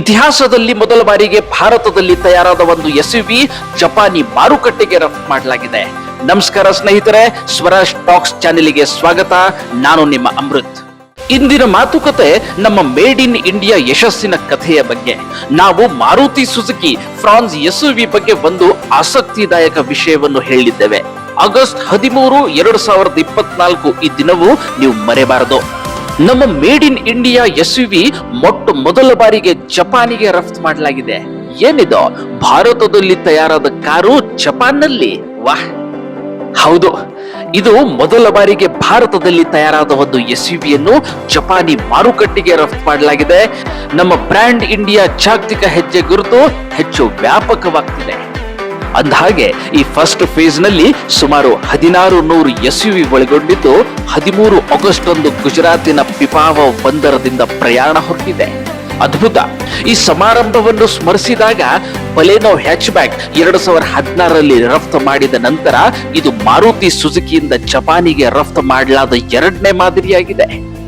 ಇತಿಹಾಸದಲ್ಲಿ ಮೊದಲ ಬಾರಿಗೆ ಭಾರತದಲ್ಲಿ ತಯಾರಾದ ಒಂದು ಎಸ್ ವಿ ಜಪಾನಿ ಮಾರುಕಟ್ಟೆಗೆ ರಫ್ತು ಮಾಡಲಾಗಿದೆ. ನಮಸ್ಕಾರ ಸ್ನೇಹಿತರೆ, ಸ್ವರಾಜ್ ಟಾಕ್ಸ್ ಚಾನೆಲ್ಗೆ ಸ್ವಾಗತ. ನಾನು ನಿಮ್ಮ ಅಮೃತ್. ಇಂದಿನ ಮಾತುಕತೆ ನಮ್ಮ ಮೇಡ್ ಇನ್ ಇಂಡಿಯಾ ಯಶಸ್ಸಿನ ಕಥೆಯ ಬಗ್ಗೆ. ನಾವು ಮಾರುತಿ ಸುಜುಕಿ ಫ್ರಾನ್ಸ್ ಎಸ್ಯುವಿ ಬಗ್ಗೆ ಒಂದು ಆಸಕ್ತಿದಾಯಕ ವಿಷಯವನ್ನು ಹೇಳಿದ್ದೇವೆ. ಆಗಸ್ಟ್ ಹದಿಮೂರು, ಎರಡು ಸಾವಿರದ ಇಪ್ಪತ್ನಾಲ್ಕು ಈ ದಿನವೂ ನೀವು ಮರೆಬಾರದು. ನಮ್ಮ made in India S V ಮೊಟ್ಟ ಮೊದಲ ಬಾರಿಗೆ ಜಪಾನಿಗೆ ರಫ್ತು ಮಾಡಲಾಗಿದೆ. ಏನಿದು? ಭಾರತದಲ್ಲಿ ತಯಾರಾದ ಕಾರು ಜಪಾನ್ನಲ್ಲಿ. ವಾಹ್! ಹೌದು. ಇದು ಮೊದಲ ಬಾರಿಗೆ ಭಾರತದಲ್ಲಿ ತಯಾರಾದ ಒಂದು ಎಸ್ ವಿಯನ್ನು ಜಪಾನಿ ಮಾರುಕಟ್ಟೆಗೆ ರಫ್ತು ಮಾಡಲಾಗಿದೆ. ನಮ್ಮ ಬ್ರ್ಯಾಂಡ್ ಇಂಡಿಯಾ ಜಾಗತಿಕ ಹೆಜ್ಜೆ ಗುರುತು ಹೆಚ್ಚು ವ್ಯಾಪಕವಾಗ್ತಿದೆ. ಅಂದಹಾಗೆ ಈ ಫಸ್ಟ್ ಫೇಸ್ನಲ್ಲಿ ಸುಮಾರು ಹದಿನಾರು ನೂರು ಎಸ್ ಯು ವಿ ಒಳಗೊಂಡಿದ್ದು ಹದಿಮೂರು ಆಗಸ್ಟ್ ಒಂದು ಗುಜರಾತಿನ ಪಿಪಾವ ಬಂದರದಿಂದ ಪ್ರಯಾಣ ಹೊರಟಿದೆ. ಅದ್ಭುತ! ಈ ಸಮಾರಂಭವನ್ನು ಸ್ಮರಿಸಿದಾಗ ಬಲೇನೋ ಹ್ಯಾಚ್ ಬ್ಯಾಕ್ ಎರಡು ಸಾವಿರ ಹದಿನಾರರಲ್ಲಿ ರಫ್ತು ಮಾಡಿದ ನಂತರ ಇದು ಮಾರುತಿ ಸುಜುಕಿಯಿಂದ ಜಪಾನಿಗೆ ರಫ್ತು ಮಾಡಲಾದ ಎರಡನೇ ಮಾದರಿಯಾಗಿದೆ.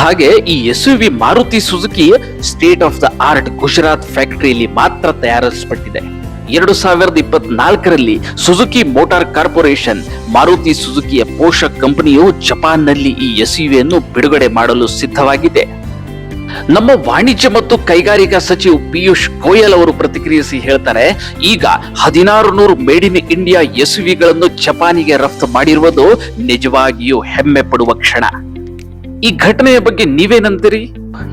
ಹಾಗೆ ಈ S U V Maruti Suzuki state of the art Gujarat ಫ್ಯಾಕ್ಟರಿಯಲ್ಲಿ ಮಾತ್ರ ತಯಾರಿಸಲ್ಪಟ್ಟಿದೆ. ಎರಡು ಸಾವಿರದ ಇಪ್ಪತ್ನಾಲ್ಕರಲ್ಲಿ ಸುಜುಕಿ ಮೋಟಾರ್ ಕಾರ್ಪೊರೇಷನ್ ಮಾರುತಿ ಸುಜುಕಿಯ ಪೋಷಕ ಕಂಪನಿಯು ಜಪಾನ್ನಲ್ಲಿ ಈ ಎಸ್ಯುವಿಯನ್ನು ಬಿಡುಗಡೆ ಮಾಡಲು ಸಿದ್ಧವಾಗಿದೆ. ನಮ್ಮ ವಾಣಿಜ್ಯ ಮತ್ತು ಕೈಗಾರಿಕಾ ಸಚಿವ ಪಿಯೂಷ್ ಗೋಯಲ್ ಅವರು ಪ್ರತಿಕ್ರಿಯಿಸಿ ಹೇಳ್ತಾರೆ, ಈಗ ಹದಿನಾರು ನೂರು ಮೇಡ್ ಇನ್ ಇಂಡಿಯಾ ಎಸ್ಯುವಿಗಳನ್ನು ಜಪಾನಿಗೆ ರಫ್ತು ಮಾಡಿರುವುದು ನಿಜವಾಗಿಯೂ ಹೆಮ್ಮೆ ಪಡುವ ಕ್ಷಣ. ಈ ಘಟನೆಯ ಬಗ್ಗೆ ನೀವೇನಂತೀರಿ?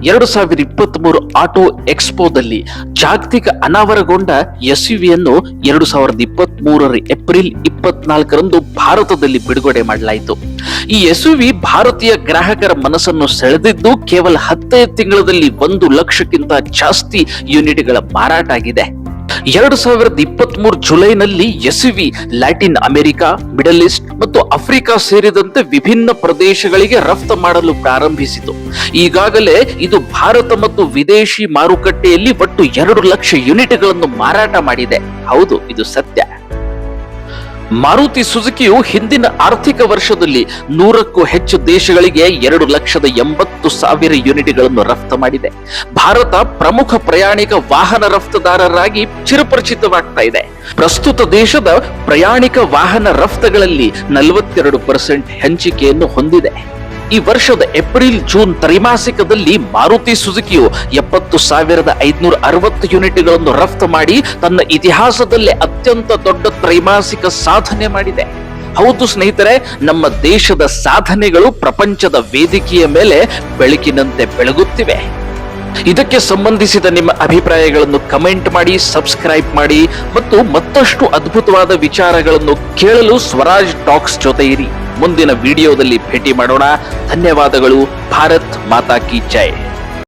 ಎರಡು ಸಾವಿರದ ಇಪ್ಪತ್ತ್ ಮೂರು ಆಟೋ ಎಕ್ಸ್ಪೋದಲ್ಲಿ ಜಾಗತಿಕ ಅನಾವರಗೊಂಡ ಎಸ್ಯುವಿಯನ್ನು ಎರಡು ಸಾವಿರದ ಇಪ್ಪತ್ತ್ ಮೂರರ ಏಪ್ರಿಲ್ ಇಪ್ಪತ್ನಾಲ್ಕರಂದು ಭಾರತದಲ್ಲಿ ಬಿಡುಗಡೆ ಮಾಡಲಾಯಿತು. ಈ ಎಸ್ಯುವಿ ಭಾರತೀಯ ಗ್ರಾಹಕರ ಮನಸ್ಸನ್ನು ಸೆಳೆದಿದ್ದು ಕೇವಲ ಹತ್ತೈದು ತಿಂಗಳಲ್ಲಿ ಒಂದು ಲಕ್ಷಕ್ಕಿಂತ ಜಾಸ್ತಿ ಯೂನಿಟ್ಗಳ ಮಾರಾಟ ಆಗಿದೆ. ಎರಡು ಸಾವಿರದ ಇಪ್ಪತ್ತ್ ಮೂರು ಜುಲೈನಲ್ಲಿ SUV, Latin America, middle east ಮತ್ತು ಆಫ್ರಿಕಾ ಸೇರಿದಂತೆ ವಿಭಿನ್ನ ಪ್ರದೇಶಗಳಿಗೆ ರಫ್ತು ಮಾಡಲು ಪ್ರಾರಂಭಿಸಿತು. ಈಗಾಗಲೇ ಇದು ಭಾರತ ಮತ್ತು ವಿದೇಶಿ ಮಾರುಕಟ್ಟೆಯಲ್ಲಿ ಒಟ್ಟು ಎರಡು ಲಕ್ಷ ಯೂನಿಟ್ಗಳನ್ನು ಮಾರಾಟ ಮಾಡಿದೆ. ಹೌದು, ಇದು ಸತ್ಯ. ಮಾರುತಿ ಸುಜುಕಿಯು ಹಿಂದಿನ ಆರ್ಥಿಕ ವರ್ಷದಲ್ಲಿ ನೂರಕ್ಕೂ ಹೆಚ್ಚು ದೇಶಗಳಿಗೆ ಎರಡು ಲಕ್ಷದ ಎಂಬತ್ತು ಸಾವಿರ ಯೂನಿಟ್ಗಳನ್ನು ರಫ್ತು ಮಾಡಿದೆ. ಭಾರತ ಪ್ರಮುಖ ಪ್ರಯಾಣಿಕ ವಾಹನ ರಫ್ತುದಾರರಾಗಿ ಚಿರಪರಿಚಿತವಾಗ್ತಾ ಇದೆ. ಪ್ರಸ್ತುತ ದೇಶದ ಪ್ರಯಾಣಿಕ ವಾಹನ ರಫ್ತುಗಳಲ್ಲಿ ನಲವತ್ತೆರಡು ಪರ್ಸೆಂಟ್ ಹಂಚಿಕೆಯನ್ನು ಹೊಂದಿದೆ. ಈ ವರ್ಷದ ಏಪ್ರಿಲ್, ಜೂನ್ ತ್ರೈಮಾಸಿಕದಲ್ಲಿ ಮಾರುತಿ ಸುಜುಕಿಯು ಎಪ್ಪತ್ತು ಸಾವಿರದ ಐದುನೂರ ಅರವತ್ತು ಯೂನಿಟ್ಗಳನ್ನು ರಫ್ತು ಮಾಡಿ ತನ್ನ ಇತಿಹಾಸದಲ್ಲೇ ಅತ್ಯಂತ ದೊಡ್ಡ ತ್ರೈಮಾಸಿಕ ಸಾಧನೆ ಮಾಡಿದೆ. ಹೌದು ಸ್ನೇಹಿತರೆ, ನಮ್ಮ ದೇಶದ ಸಾಧನೆಗಳು ಪ್ರಪಂಚದ ವೇದಿಕೆಯ ಮೇಲೆ ಬೆಳಕಿನಂತೆ ಬೆಳಗುತ್ತಿವೆ. ಇದಕ್ಕೆ ಸಂಬಂಧಿಸಿದ ನಿಮ್ಮ ಅಭಿಪ್ರಾಯಗಳನ್ನು ಕಮೆಂಟ್ ಮಾಡಿ, ಸಬ್ಸ್ಕ್ರೈಬ್ ಮಾಡಿ ಮತ್ತು ಮತ್ತಷ್ಟು ಅದ್ಭುತವಾದ ವಿಚಾರಗಳನ್ನು ಕೇಳಲು ಸ್ವರಾಜ್ ಟಾಕ್ಸ್ ಜೊತೆ ಇರಿ. ಮುಂದಿನ ವಿಡಿಯೋದಲ್ಲಿ ಭೇಟಿ ಮಾಡೋಣ. ಧನ್ಯವಾದಗಳು. ಭಾರತ್ ಮಾತಾ ಕಿ ಜೈ.